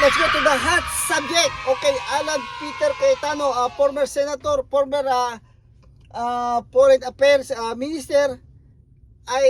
let's go to the hot subject. Okay, Alan Peter Cayetano, uh, former senator, former uh, uh, foreign affairs uh, minister, ay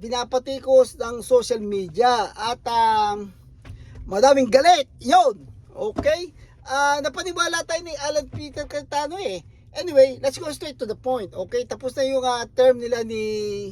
binapatikos ng social media at um, madaming galit. Yun. Okay? Ah, napaniwala tayo ni Alan Peter Cayetano eh. Anyway, let's go straight to the point. Okay? Tapos na yung ah, term nila ni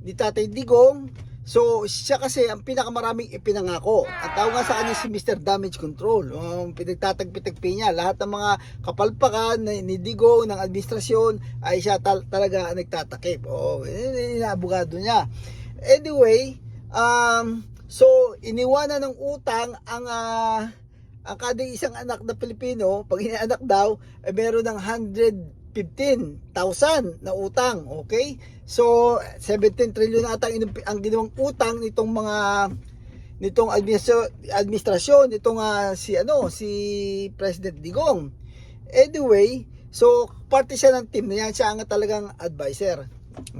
ni Tatay Digong. So, siya kasi ang pinakamaraming ipinangako. At tawag nga sa kanya si Mr. Damage Control. Um, pinagtatagpi-tagpi niya. Lahat ng mga kapalpakan ni, ni Digong, ng administrasyon, ay siya tal- talaga ang nagtatakip. O, oh, inaabogado niya. Anyway, um, so, iniwanan ng utang ang ah, ang kada isang anak na Pilipino, pag inaanak daw, ay meron ng 115,000 na utang. Okay? So, 17 trillion na ata ang, ginawang utang nitong mga nitong administrasyon, nitong ah, si ano si President Digong. Anyway, so parte siya ng team na yan, siya ang talagang advisor.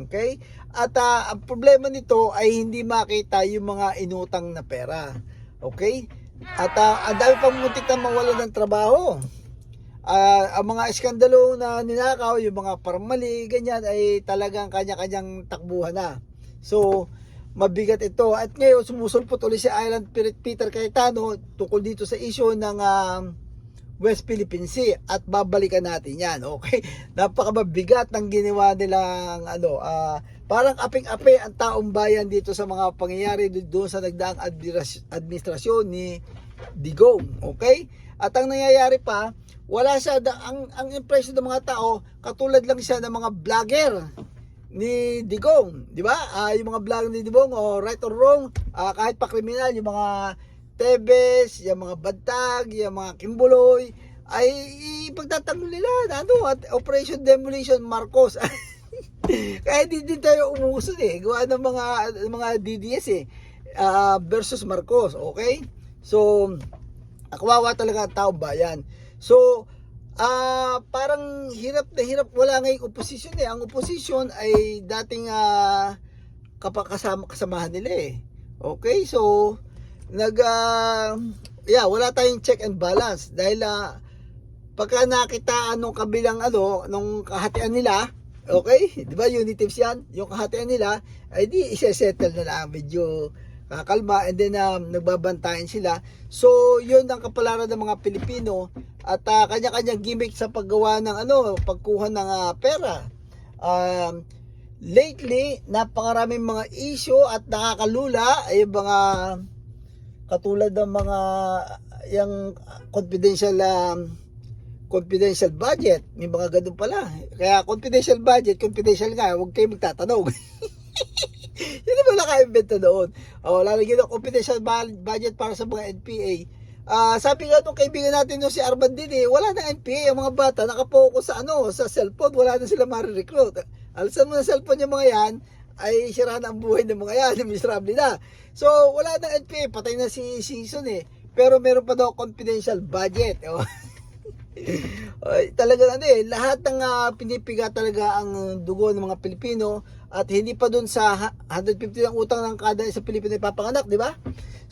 Okay? At ah, ang problema nito ay hindi makita yung mga inutang na pera. Okay? At ah, ang dami pang muntik na mawala ng trabaho. Ah, ang mga iskandalo na ninakaw, yung mga parmali, ganyan, ay talagang kanya-kanyang takbuhan na. So, mabigat ito. At ngayon, sumusulpot ulit si Island Spirit Peter Cayetano tungkol dito sa issue ng ah, West Philippine Sea at babalikan natin yan. Okay? Napakabigat ng ginawa nilang ano, ah, parang aping-api ang taong bayan dito sa mga pangyayari do- doon sa nagdaang administras- administrasyon ni Digong. Okay? At ang nangyayari pa, wala siya, ang, ang impression ng mga tao, katulad lang siya ng mga vlogger ni Digong, di ba? Ah, yung mga vlog ni Digong, o right or wrong, ah, kahit pa kriminal, yung mga Tebes, yung mga Bantag, yung mga Kimbuloy, ay ipagtatanggol nila ano, at Operation Demolition Marcos. Kaya di din tayo umuusod eh. Gawa ng mga mga DDS eh. ah, versus Marcos, okay? So, kawawa talaga ang taong bayan. So, ah parang hirap na hirap wala ngayong opposition eh. Ang opposition ay dating ah kapakasama kasamahan nila eh. Okay? So, nag ah, yeah, wala tayong check and balance dahil ah, pagka nakitaan nung kabilang ano, nung kahatian nila, okay? 'Di ba unitives 'yan? Yung kahatian nila, ay di i-settle na lang medyo kakalma and then um, nagbabantayan sila. So, 'yun ang kapalaran ng mga Pilipino at ah, kanya-kanyang gimmick sa paggawa ng ano, pagkuha ng ah, pera. Um, lately, napakaraming mga issue at nakakalula ay mga katulad ng mga yung confidential um, confidential budget may mga ganun pala kaya confidential budget confidential nga huwag kayo magtatanong yun ba naka-invento doon oh, lalagyan ng confidential budget para sa mga NPA Ah, sabi nga nung kaibigan natin no si Arman din eh, wala na NPA ang mga bata nakapokus sa ano, sa cellphone, wala na sila ma-recruit. Alisan mo na cellphone yung mga yan, ay sira na ang buhay ng mga yan, miserable na. So, wala na NPA, patay na si season eh. Pero meron pa daw confidential budget. Oh. Ay, talaga ano eh, lahat ng ah, pinipiga talaga ang dugo ng mga Pilipino at hindi pa dun sa ha- 150 ng utang ng kada isa Pilipino ipapanganak, di ba?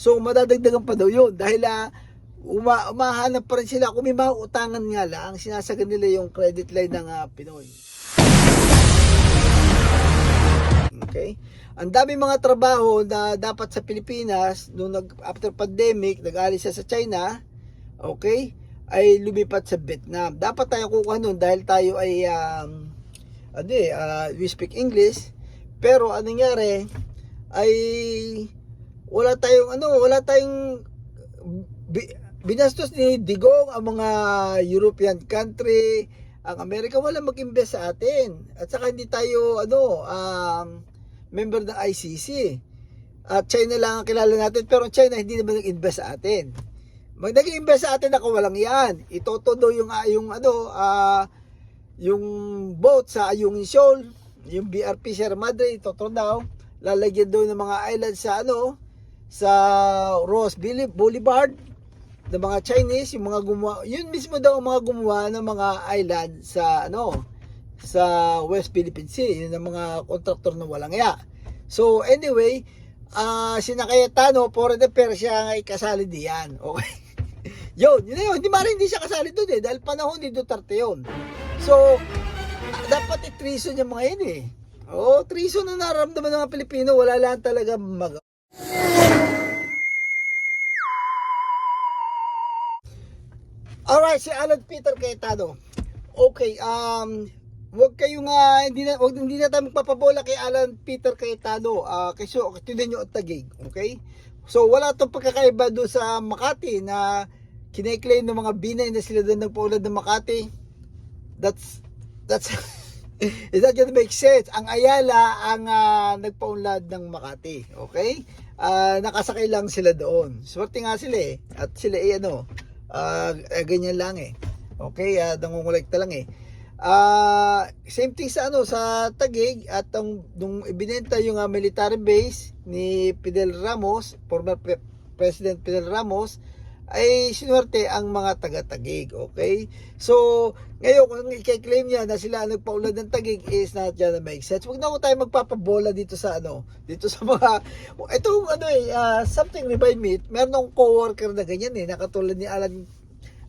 So madadagdagan pa daw yun dahil ah, uma umahanap pa rin sila kung may mga utangan nga lang, sinasagan nila yung credit line ng ah, Pinoy. Okay? Ang dami mga trabaho na dapat sa Pilipinas nung nag after pandemic, nag-alis siya sa China, okay? Ay lumipat sa Vietnam. Dapat tayo kukuha nun dahil tayo ay um, ano eh, ah, we speak English. Pero anong nangyari ay wala tayong ano, wala tayong bi- binastos ni Digong ang mga European country, ang Amerika wala mag-invest sa atin. At saka hindi tayo ano, um, member ng ICC. At China lang ang kilala natin pero China hindi naman nag-invest sa atin. Mag nag-invest sa atin ako walang yan. Itotodo yung ah, yung ano ah yung boat sa Ayungin Shoal, yung BRP Sierra Madre itotodo daw. Lalagyan daw ng mga island sa ano sa Ross Boulevard ng mga Chinese, yung mga gumawa, yun mismo daw ang mga gumawa ng mga island sa ano sa West Philippine Sea, yun ang mga kontraktor na walang ya. So anyway, ah si na Cayetano, foreign affairs siya nga ikasali diyan. Okay. Yun, yun na yun. Hindi mara hindi siya kasali doon eh. Dahil panahon ni Duterte yun. So, dapat i-treason yung mga yun eh. Oo, oh, treason na nararamdaman ng mga Pilipino. Wala lang talaga mag... Alright, si Alan Peter Cayetano. Okay, um, wag kayong uh, hindi na wag hindi na tayo magpapabola kay Alan Peter Cayetano. Ah, kasi tinan niyo ang tagig, okay? So wala tong pagkakaiba doon sa Makati na kine-claim ng mga binay na sila doon nagpaulad ng Makati. That's that's Is that gonna make sense? Ang Ayala ang ah, nagpaunlad ng Makati, okay? Ah, nakasakay lang sila doon. Swerte nga sila eh. At sila eh ano, eh, ganyan lang eh. Okay, uh, nangungulekta lang eh. Ah, same thing sa ano sa Taguig at ang nung ibinenta yung ah, military base ni Fidel Ramos, former Pre- President Fidel Ramos, ay sinuwerte ang mga taga-Tagig, okay? So, ngayon kung i-claim niya na sila nagpaulad ng Tagig is not gonna make sense. Huwag na ako tayo magpapabola dito sa ano, dito sa mga ito ano eh, ah, something remind me, meron akong coworker na ganyan eh, nakatulad ni Alan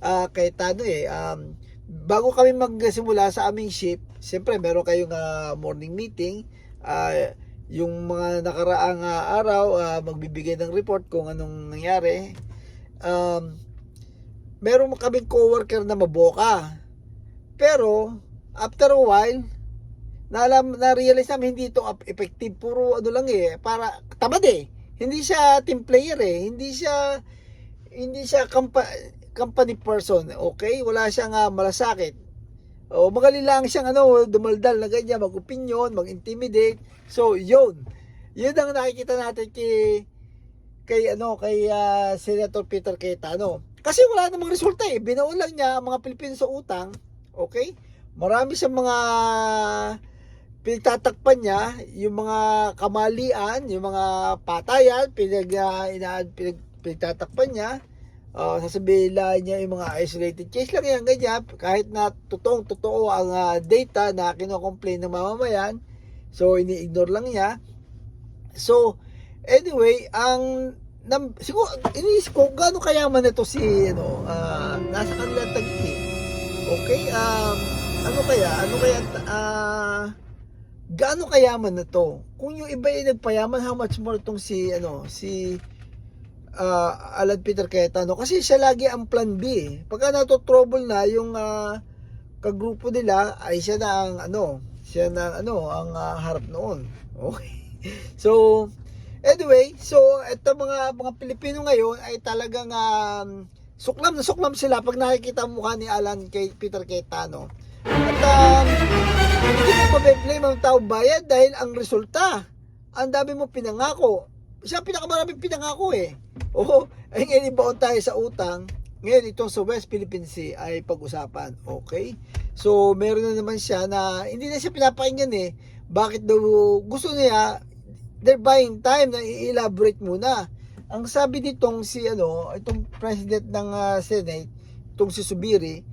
ah Cayetano eh. Um, bago kami magsimula sa aming shift, siyempre meron kayong ah, morning meeting, ah, yung mga nakaraang ah, araw ah, magbibigay ng report kung anong nangyari. Um, meron kaming coworker na maboka. Pero after a while, naalam na-realize namin hindi ito effective. Puro ano lang eh, para tamad eh. Hindi siya team player eh. Hindi siya hindi siya kampa, company person, okay? Wala siyang uh, malasakit. O magaling lang siyang ano, dumaldal na ganyan, mag-opinion, mag-intimidate. So, yun. Yun ang nakikita natin kay kay ano, kay ah, Senator Peter Cayetano. Kasi wala namang resulta eh. Binaon lang niya ang mga Pilipino sa utang, okay? Marami siyang mga pinagtatakpan niya, yung mga kamalian, yung mga patayan, pinag, uh, ina, pinag, pinagtatakpan niya. Uh, sasabihin niya yung mga isolated case lang yan, ganyan. Kahit na totoong totoo ang ah, data na kinocomplain ng mamamayan, so ini-ignore lang niya. So, anyway, ang nam, siguro iniisip ko gaano kayaman nito si ano, ah, nasa kanila eh. Okay? Um, ano kaya? Ano kaya ah gaano kayaman na to? Kung yung iba ay nagpayaman, how much more tong si ano, si ah, Alan Peter Cayetano kasi siya lagi ang plan B. eh. Pagka nato-trouble na yung ah, kagrupo nila ay siya na ang ano, siya na ang, ano, ang ah, harap noon. Okay. So, Anyway, so ito mga mga Pilipino ngayon ay talagang um, suklam na suklam sila pag nakikita ang mukha ni Alan kay Peter Cayetano. At um, hindi mo mabe-blame ang tao bayad dahil ang resulta, ang dami mo pinangako. Siya pinakamaraming pinangako eh. Oo, ay ngayon ibaon tayo sa utang. Ngayon itong sa West Philippine Sea ay pag-usapan. Okay? So meron na naman siya na hindi na siya pinapakinggan eh. Bakit daw gusto niya they're buying time na i-elaborate muna. Ang sabi nitong si ano, itong president ng ah, Senate, itong si Subiri,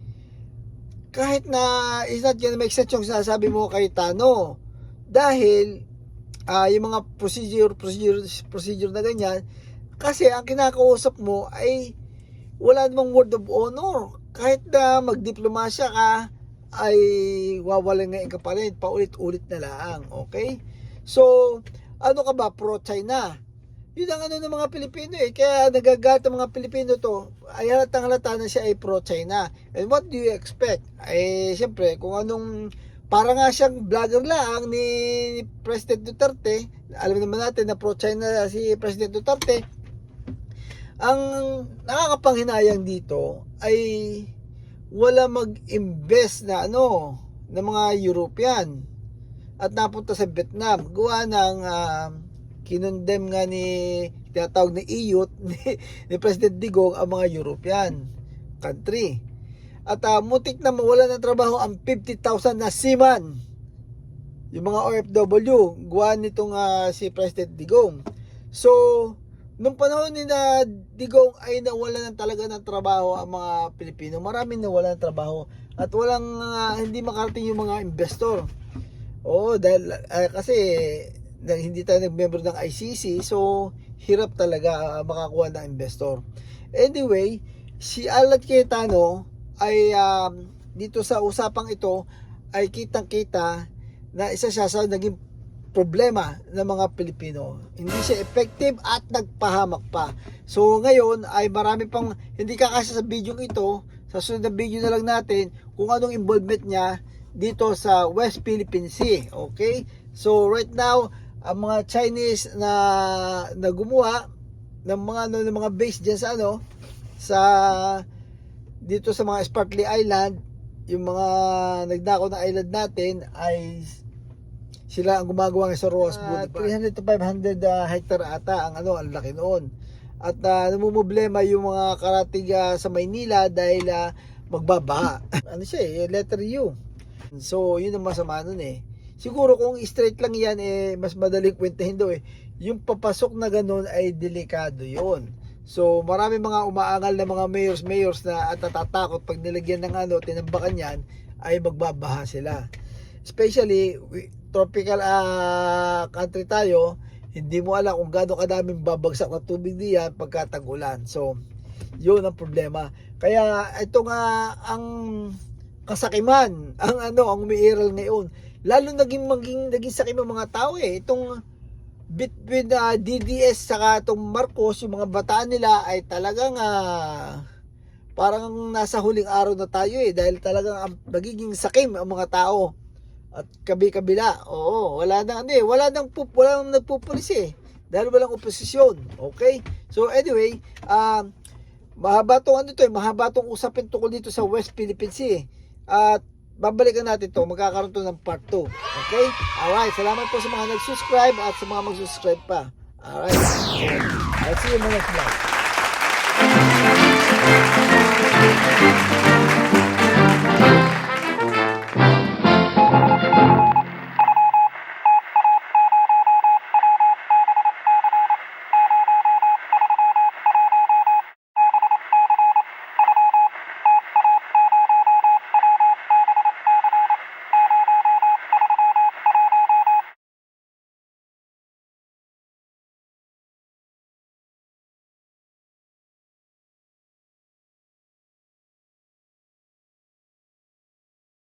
kahit na is not gonna make sense yung sinasabi mo kay Tano. Dahil ah, yung mga procedure, procedure, procedure na ganyan, kasi ang kinakausap mo ay wala namang word of honor. Kahit na magdiplomasya ka, ay wawalangayin ka pa rin, paulit-ulit na lang. Okay? So, ano ka ba, pro-China? Yun ang ano ng mga Pilipino eh. Kaya nagagat ang mga Pilipino to, ay halatang halata na siya ay pro-China. And what do you expect? Eh, siyempre, kung anong, para nga siyang vlogger lang ni President Duterte, alam naman natin na pro-China si President Duterte, ang nakakapanghinayang dito ay wala mag-invest na ano, ng mga European at napunta sa Vietnam. Gawa ng uh, kinondem nga ni tinatawag na EU ni, ni President Digong ang mga European country. At uh, mutik na mawala ng trabaho ang 50,000 na seaman. Yung mga OFW, gawa nitong uh, si President Digong. So, nung panahon ni na Digong ay nawala ng talaga ng trabaho ang mga Pilipino. Maraming nawala ng trabaho at walang uh, hindi makarating yung mga investor. Oo, dahil uh, kasi na hindi tayo nag-member ng ICC, so hirap talaga ah, makakuha ng investor. Anyway, si Alan Cayetano ay um, dito sa usapang ito ay kitang-kita na isa siya sa naging problema ng mga Pilipino. Hindi siya effective at nagpahamak pa. So ngayon ay marami pang hindi kakasya sa video ito. Sa sunod na video na lang natin kung anong involvement niya dito sa West Philippine Sea. Okay? So right now, ang mga Chinese na na gumawa ng mga ano, ng mga base diyan sa ano sa dito sa mga Sparkly Island, yung mga nagnakaw na island natin ay sila ang gumagawa ng sa Roas Ah, 300 to 500 uh, hectare ata ang ano, ang laki noon. At uh, namumblema yung mga karatig ah, sa Maynila dahil ah, magbabaha. ano siya eh, letter U. So, yun ang masama nun eh. Siguro kung straight lang yan eh, mas madaling kwentahin daw eh. Yung papasok na ganun ay delikado yon. So, marami mga umaangal na mga mayors, mayors na at natatakot pag nilagyan ng ano, tinambakan yan, ay magbabaha sila. Especially, tropical ah, country tayo, hindi mo alam kung gaano kadaming babagsak na tubig diyan pagka tag-ulan. So, yun ang problema. Kaya ito nga ang kasakiman, ang ano, ang umiiral ngayon. Lalo naging maging naging sakim ang mga tao eh. Itong between uh, DDS saka itong Marcos, yung mga bataan nila ay talagang ah, parang nasa huling araw na tayo eh dahil talagang ang nagiging sakim ang mga tao at kabi-kabila. Oo, wala nang ano eh, wala nang pup, wala nang nagpupulis eh. Dahil walang oposisyon. Okay? So anyway, um mahaba tong ano to eh, mahaba tong usapin tungkol dito sa West Philippine Sea. eh. At babalikan natin to, magkakaroon to ng part 2. Okay? Alright, salamat po sa mga nag-subscribe at sa mga mag-subscribe pa. Alright. I'll see you in the next vlog.